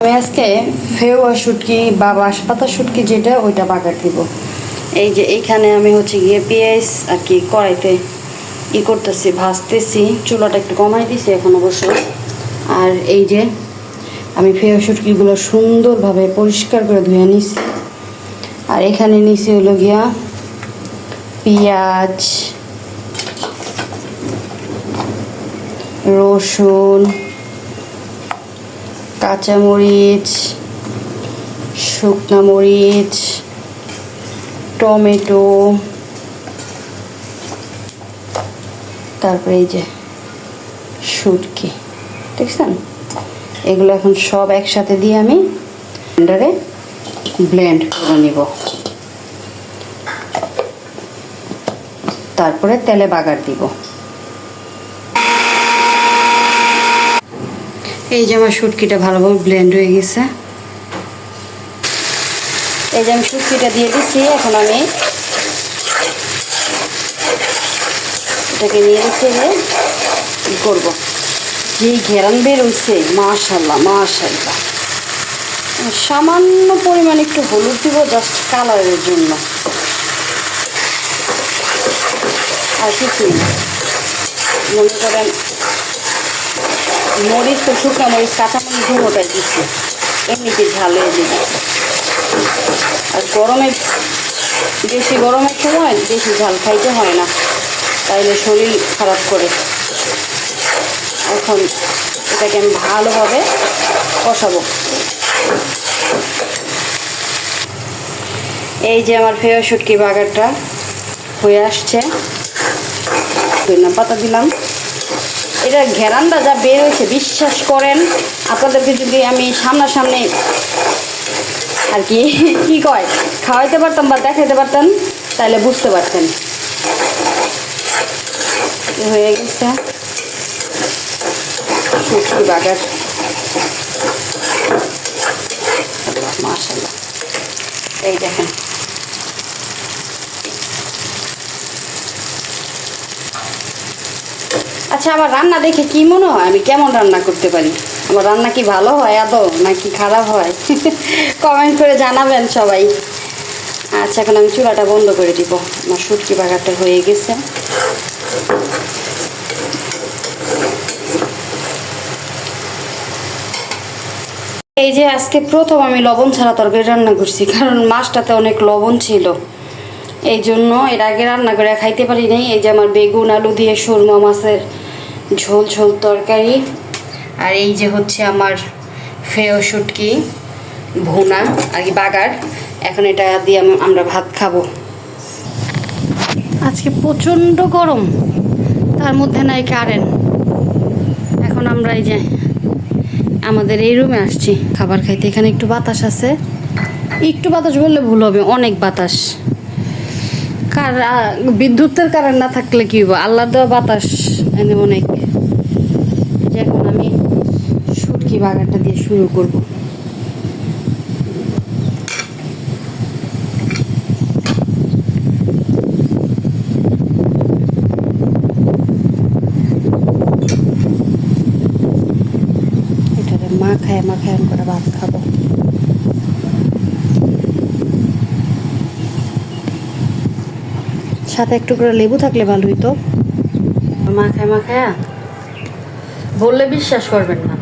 আজকে ফেওয়া শুটকি বা বাঁশপাতা শুটকি যেটা, ওইটা বাগার দিব। এই যে এইখানে আমি হচ্ছে গিয়ে পেঁয়াজ আর কি কড়াইতে ই করতেছি, ভাজতেছি, চুলাটা একটু কমাই দিছি এখন অবশ্য। আর এই যে আমি ফেওয়া শুটকিগুলো সুন্দরভাবে পরিষ্কার করে ধুয়ে নিছি। আর এখানে নিছি হলো গিয়া পেঁয়াজ, রসুন কাঁচামরিচ, শুকনা মরিচ, টমেটো, তারপরে এই যে শুটকি, দেখছেন? এগুলো এখন সব একসাথে দিয়ে আমি ব্লেন্ডারে ব্লেন্ড করে নিব। তারপরে তেলে বাগার দিব। এই যে আমার শুটকিটা ভালোভাবে ব্লেন্ড হয়ে গেছে। এই যে আমি শুটকিটা দিয়ে দিচ্ছি এখন আমি এটাকে নিয়ে রেখে কি করব। যেই ঘেরান বের হয়েছে মাশাল্লাহ মাশাল্লাহ সামান্য পরিমাণ একটু হলুদ দিব জাস্ট কালারের জন্য। আর কিছুই মনে করেন মরিচ তো শুকনো মরিচ কাঁচামরিচ ধুমোটাই দিচ্ছি। এমনিতে ঝাল হয়ে দিচ্ছি আর গরমে, বেশি গরমের সময় বেশি ঝাল খাইতে হয় না। তাইলে শরীর খারাপ করে। এখন এটাকে আমি ভালোভাবে কষাবো। এই যে আমার ফেয়া শুটকি বাগারটা হয়ে আসছে। ধনিয়া পাতা দিলাম। এটা ঘেরানটা যা বের হয়েছে, বিশ্বাস করেন। আপনাদেরকে যদি আমি সামনাসামনি আর কি কি কয়, খাওয়াইতে পারতাম বা দেখাইতে পারতাম তাহলে বুঝতে পারতেন। হয়ে গেছে? বাগার। এই দেখেন। আচ্ছা আমার রান্না দেখে কি মনে হয়? আমি কেমন রান্না করতে পারি? আমার রান্না কি ভালো হয়, আদৌ, নাকি খারাপ হয়? কমেন্ট করে জানাবেন সবাই। আচ্ছা এখন আমি চুলাটা বন্ধ করে দিব। আমার শুটকি বাগারটা হয়ে গেছে। এই যে আজকে প্রথম আমি লবণ ছাড়া তরকারি রান্না করছি, কারণ মাছটাতে অনেক লবণ ছিল। এই জন্য এর আগে রান্না করে খাইতে পারি নাই। এই যে আমার বেগুন, আলু দিয়ে সুরমা মাছের ঝোল ঝোল তরকারি। আর এই যে হচ্ছে আমার ফেও শুটকি, ভুনা, আর কি বাগার। এখন এটা দিয়ে আমরা ভাত খাব। আজকে প্রচণ্ড গরম। তার মধ্যে নাই কারেন্ট। এখন আমরা এই যে আমাদের এই রুমে আসছি। খাবার খাইতে এখানে একটু বাতাস আছে। একটু বাতাস বললে ভুল হবে, অনেক বাতাস। বিদ্যুতের কারেন্ট না থাকলে কি হব আল্লাহ দেওয়া বাতাস এনে অনেক। এখন আমি সুটকি বাগানটা দিয়ে শুরু করব। এটারে মাখায় মাখায় আমি করে ভাত খাব। সাথে একটু করে লেবু থাকলে ভালো হইতো। মাখায় মাখায় বললে বিশ্বাস করবেন না।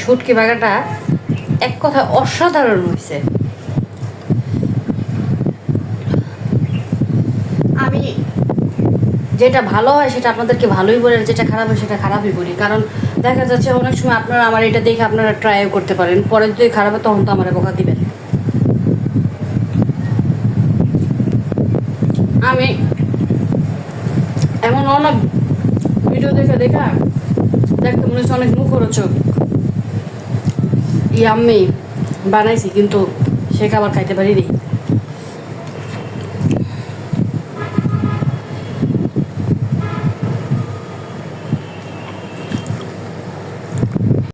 শুটকি বাগাটা এক কথা অসাধারণ হয়েছে আমি যেটা ভালো হয় সেটা আপনাদেরকে ভালোই বলে, আর যেটা খারাপ হয় সেটা খারাপই বলি। কারণ দেখা যাচ্ছে অনেক সময় আপনারা আমার এটা দেখে আপনারা ট্রাইও করতে পারেন, পরে যদি খারাপ হয় তখন তো আমার বকা দিবেন। আমি এমন অনেক ভিডিও দেখে দেখা দেখতে মনে হচ্ছে অনেক মুখরোচক। ই আমি বানাইছি, কিন্তু সে খাবার খাইতে পারিনি।